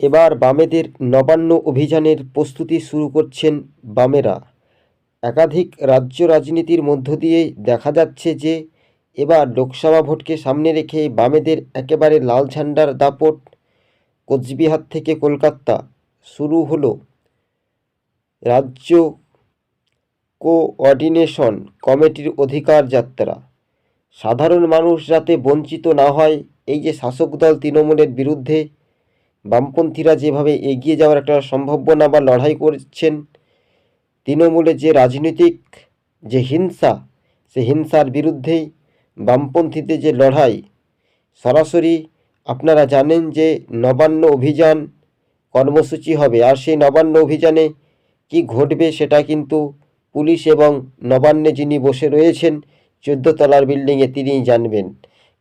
এবার বামেদের নবান্ন অভিযানের প্রস্তুতি শুরু করছেন বামেরা। একাধিক রাজ্য রাজনীতির মধ্য দিয়েই দেখা যাচ্ছে যে, এবার লোকসভা ভোটকে সামনে রেখে বামেদের একেবারে লাল ঝান্ডার দাপট কোচবিহার থেকে কলকাতা শুরু হলো। রাজ্য কোঅর্ডিনেশন কমিটির অধিকার যাত্রা। সাধারণ মানুষ যাতে বঞ্চিত না হয়, এই যে শাসক দল তৃণমূলের বিরুদ্ধে বামপন্থীরা যেভাবে এগিয়ে যাওয়ার একটা সম্ভাবনা বা লড়াই করছেন তৃণমূলের যে রাজনৈতিক যে হিংসা সে হিংসার বিরুদ্ধেই বামপন্থীদের যে লড়াই, সরাসরি আপনারা জানেন যে নবান্ন অভিযান কর্মসূচি হবে। আর সেই নবান্ন অভিযানে কি ঘটবে সেটা কিন্তু পুলিশ এবং নবান্নে যিনি বসে রয়েছেন চোদ্দ তলার বিল্ডিংয়ে তিনিই জানবেন।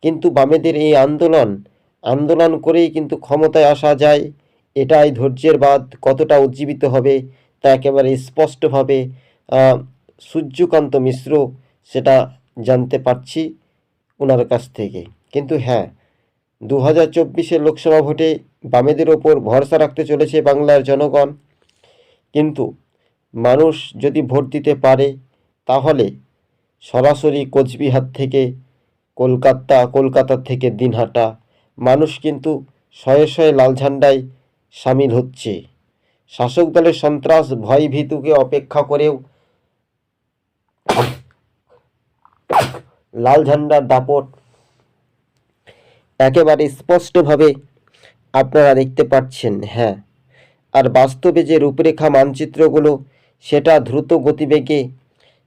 কিন্তু বামেদের এই আন্দোলন আন্দোলন করেই কিন্তু ক্ষমতায় আসা যায়। এটাই ধৈর্যের বাদ কতটা উজ্জীবিত হবে তা একেবারে স্পষ্টভাবে সূর্যকান্ত মিশ্র সেটা জানতে পারছি ওনার কাছ থেকে। কিন্তু হ্যাঁ দু হাজার চব্বিশের লোকসভা ভোটে বামেদের ওপর ভরসা রাখতে চলেছে বাংলার জনগণ। কিন্তু মানুষ যদি ভোট দিতে পারে, তাহলে সরাসরি কোচবিহার থেকে কলকাতা কলকাতা থেকে দিনহাটা মানুষ কিন্তু শয়ে শয়ে লাল ঝান্ডায় সামিল হচ্ছে। শাসক দলের সন্ত্রাস ভয় ভীতুকে অপেক্ষা করেও লাল ঝান্ডার দাপট একেবারে স্পষ্টভাবে আপনারা দেখতে পাচ্ছেন হ্যাঁ। আর বাস্তবে যে রূপরেখা মানচিত্রগুলো, সেটা দ্রুত গতিবেগে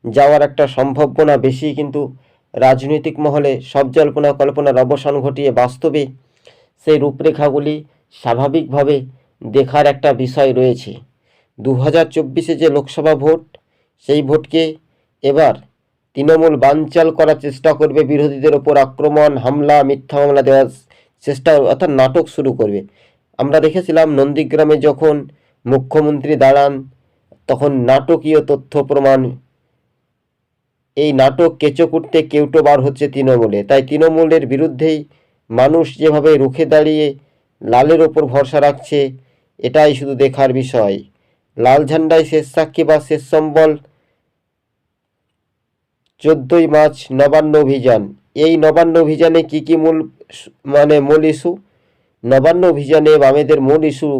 যাওয়ার একটা সম্ভাবনা বেশি কিন্তু রাজনৈতিক মহলে সব জল্পনা কল্পনার অবসান ঘটিয়ে বাস্তবে সেই রূপরেখাগুলি স্বাভাবিকভাবে দেখার একটা বিষয় রয়েছে। দু হাজার চব্বিশে যে লোকসভা ভোট, সেই ভোটকে এবার তৃণমূল বানচাল করার চেষ্টা করবে বিরোধীদের ওপর আক্রমণ, হামলা, মিথ্যা মামলা দেওয়ার চেষ্টা, অর্থাৎ নাটক শুরু করবে। আমরা দেখেছিলাম নন্দীগ্রামে যখন মুখ্যমন্ত্রী দাঁড়ান, তখন নাটকীয় তথ্য প্রমাণ এই নাটক কেঁচো করতে কেউটো বার হচ্ছে তৃণমূলে। তাই তৃণমূলের বিরুদ্ধেই মানুষ যেভাবে রুখে দাঁড়িয়ে লালের ওপর ভরসা রাখছে, এটাই শুধু দেখার বিষয়। লাল ঝান্ডায় শেষ সাক্ষী বা শেষ সম্বল চোদ্দই মার্চ নবান্ন অভিযান। এই নবান্ন অভিযানে কি কি মূল মানে মূল ইস্যু? নবান্ন অভিযানে বামেদের মূল ইস্যু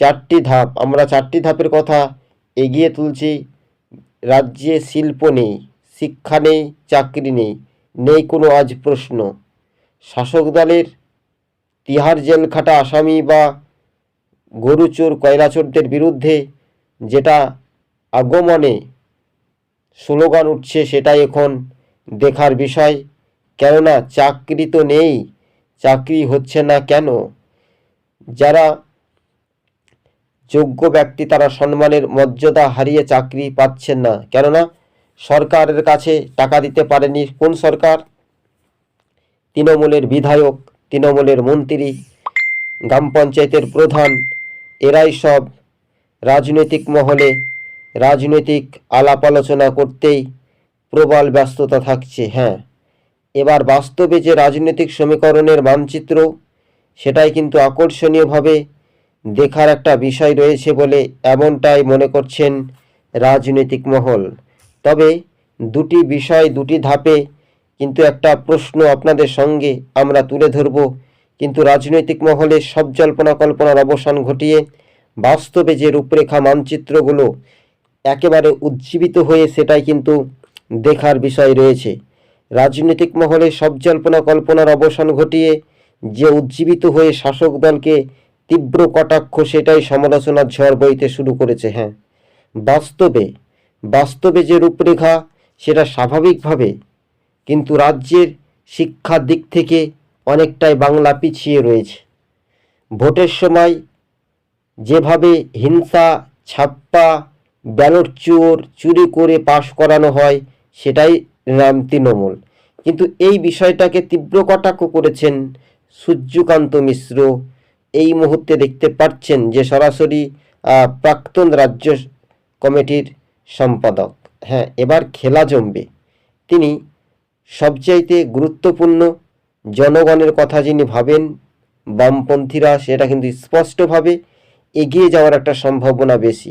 চারটি ধাপ। আমরা চারটি ধাপের কথা এগিয়ে তুলছি। রাজ্যে শিল্প নেই। শিক্ষা নেই, চাকরি নেই নেই কোনো আজ প্রশ্ন। শাসক দলের তিহার জেল খাটা আসামি বা গরুচোর কয়লাচোরদের বিরুদ্ধে যেটা আগমনে স্লোগান উঠছে সেটাই এখন দেখার বিষয়। কেননা চাকরি তো নেই, চাকরি হচ্ছে না কেন? যারা যোগ্য ব্যক্তি তারা সম্মানের মর্যাদা হারিয়ে চাকরি পাচ্ছেন না। কেননা সরকারের কাছে টাকা দিতে পারেনি। কোন সরকার? তৃণমূলের বিধায়ক, তৃণমূলের মন্ত্রী, গ্রাম পঞ্চায়েতের প্রধান, এরাই সব রাজনৈতিক মহলে রাজনৈতিক আলাপ আলোচনা করতেই প্রবল ব্যস্ততা থাকছে। হ্যাঁ এবার বাস্তবে যে রাজনৈতিক সমীকরণের মানচিত্র, সেটাই কিন্তু আকর্ষণীয়ভাবে দেখার একটা বিষয় রয়েছে বলে এমনটাই মনে করছেন রাজনৈতিক মহল। তবে দুটি বিষয়, দুটি ধাপে কিন্তু একটা প্রশ্ন আপনাদের সঙ্গে আমরা তুলে ধরব। কিন্তু রাজনৈতিক মহলে সব জল্পনা কল্পনার অবসান ঘটিয়ে বাস্তবে যে রূপরেখা মানচিত্রগুলো একেবারে উজ্জীবিত হয়ে সেটাই কিন্তু দেখার বিষয় রয়েছে। রাজনৈতিক মহলে সব জল্পনা কল্পনার অবসান ঘটিয়ে যে উজ্জীবিত হয়ে শাসক দলকে তীব্র কটাক্ষ, সেটাই সমালোচনার ঝড় বইতে শুরু করেছে হ্যাঁ। বাস্তবে বাস্তবে যে রূপরেখা, সেটা স্বাভাবিকভাবে কিন্তু রাজ্যের শিক্ষার দিক থেকে অনেকটাই বাংলা পিছিয়ে রয়েছে। ভোটের সময় যেভাবে হিংসা, ছাপ্পা, ব্যালট চোর, চুরি করে পাশ করানো হয়, সেটাই নাম তৃণমূল। কিন্তু এই বিষয়টাকে তীব্র কটাক্ষ করেছেন সূর্যকান্ত মিশ্র। এই মুহূর্তে দেখতে পাচ্ছেন যে সরাসরি প্রাক্তন রাজ্য কমিটির সম্পাদক। হ্যাঁ এবার খেলা জমবে। তিনি সবচাইতে গুরুত্বপূর্ণ জনগণের কথা যিনি ভাবেন, বামপন্থীরা, সেটা কিন্তু স্পষ্টভাবে এগিয়ে যাওয়ার একটা সম্ভাবনা বেশি।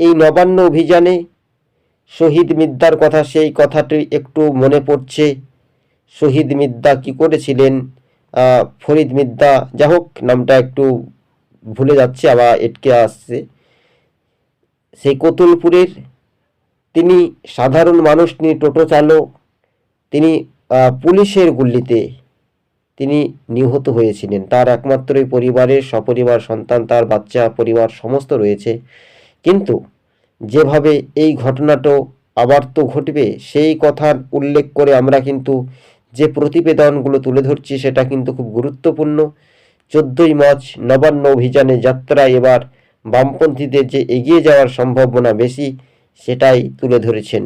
এই নবান্ন অভিযানে শহীদ মিদ্দার কথা, সেই কথাটি একটু মনে পড়ছে। শহীদ মিদ্দা কি করেছিলেন? ফরিদ মিদ্দা যা হোক, নামটা একটু ভুলে যাচ্ছে, আবার এটকে আসছে। সেই কোতুলপুরের তিনি সাধারণ মানুষ নিয়ে টোটো চালক, তিনি পুলিশের গুল্লিতে তিনি নিহত হয়েছিলেন। তার একমাত্রই পরিবারের সপরিবার সন্তান, তার বাচ্চা, পরিবার সমস্ত রয়েছে। কিন্তু যেভাবে এই ঘটনাটা আবার তো ঘটবে, সেই কথার উল্লেখ করে আমরা কিন্তু যে প্রতিবেদনগুলো তুলে ধরছি, সেটা কিন্তু খুব গুরুত্বপূর্ণ। চোদ্দই মার্চ নবান্ন অভিযানে যাত্রা এবার বামপন্থীদের যে এগিয়ে যাওয়ার সম্ভাবনা বেশি, সেটাই তুলে ধরেছেন।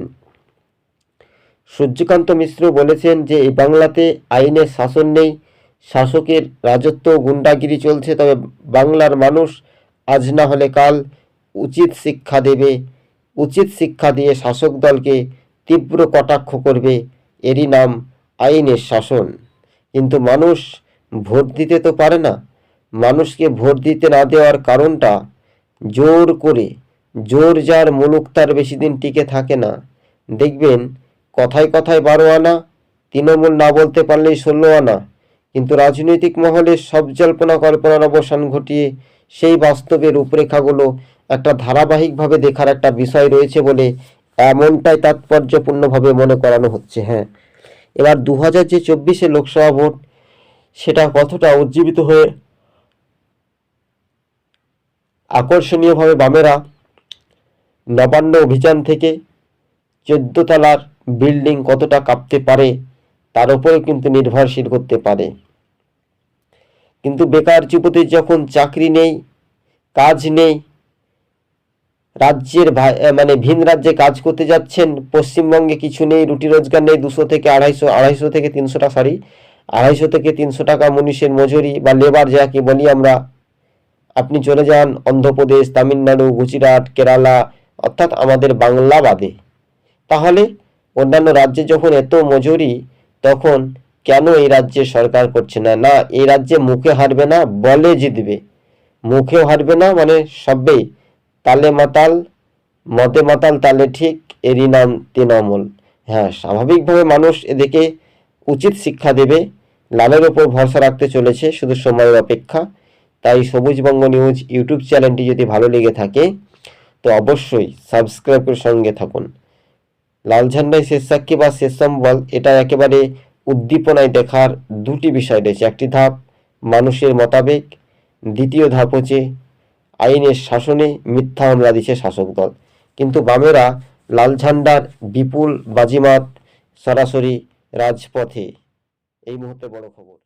সূর্যকান্ত মিশ্র বলেছেন যে, এই বাংলাতে আইনের শাসন নেই, শাসকের রাজত্ব গুন্ডাগিরি চলছে, তবে বাংলার মানুষ আজ না হলে কাল উচিত শিক্ষা দেবে, উচিত শিক্ষা দিয়ে শাসক দলকে তীব্র কটাক্ষ করবে, এরই নাম আইনের শাসন। কিন্তু মানুষ ভোট দিতে তো পারে না, মানুষকে ভোট দিতে না দেওয়ার কারণটা জোর করে, জোর যার মুলুক তার বেশি দিন টিকে থাকে না। দেখবেন, কথায় কথায় বারো আনা, তৃণমূল না বলতে পারলেই ষোলো আনা। কিন্তু রাজনৈতিক মহলে সব জল্পনা কল্পনার অবসান ঘটিয়ে সেই বাস্তবের রূপরেখাগুলো একটা ধারাবাহিকভাবে দেখার একটা বিষয় রয়েছে বলে এমনটাই তাৎপর্যপূর্ণভাবে মনে করানো হচ্ছে হ্যাঁ। এবার দু হাজার যে চব্বিশে লোকসভা ভোট, সেটা কতটা উজ্জীবিত হয়ে আকর্ষণীয়ভাবে বামেরা নবান্ন অভিযান থেকে চোদ্দ তলার বিল্ডিং কতটা কাঁপতে পারে, তার উপরে কিন্তু নির্ভরশীল করতে পারে। কিন্তু বেকার যুবতীর যখন চাকরি নেই, কাজ নেই, রাজ্যের মানে ভিন রাজ্যে কাজ করতে যাচ্ছেন, পশ্চিমবঙ্গে কিছু নেই, রুটি রোজগার নেই, দুশো থেকে আড়াইশো আড়াইশো থেকে তিনশোটা সরি আড়াইশো থেকে তিনশো টাকা মনীষের মজুরি বা লেবার যাকে বলি আমরা আপনি চলে যান অন্ধ্রপ্রদেশ, তামিলনাড়ু, গুজরাট, কেরালা, অর্থাৎ আমাদের বাংলা বাদে। তাহলে অন্যান্য রাজ্যে যখন এত মজুরি, তখন কেন এই রাজ্যে সরকার করছে না? না, এই রাজ্যে মুখে হারবে না, বলে জিতবে। মুখেও হারবে না মানে সবেই তালে মাতাল মদে মাতাল, তালে ঠিক, এরই নাম তৃণমূল হ্যাঁ স্বাভাবিকভাবে মানুষ এদিকে উচিত শিক্ষা দেবে। লালের ওপর ভরসা রাখতে চলেছে, শুধু সময়ের অপেক্ষা। তাই সবুজবঙ্গ নিউজ ইউটিউব চ্যানেলটি যদি ভালো লেগে থাকে, তো অবশ্যই সাবস্ক্রাইব করে সঙ্গে থাকুন। লাল ঝান্ডায় শেষ সাক্ষী বা শেষ সম্বল, এটা একেবারে উদ্দীপনায় দেখার দুটি বিষয় রয়েছে। একটি ধাপ মানুষের মতাবেগ, দ্বিতীয় ধাপ হচ্ছে আইনের শাসনে মিথ্যা হামলা দিচ্ছে শাসক দল। কিন্তু বামেরা লাল ঝান্ডার বিপুল বাজিমাত সরাসরি রাজপথে। এই মুহূর্তে বড় খবর।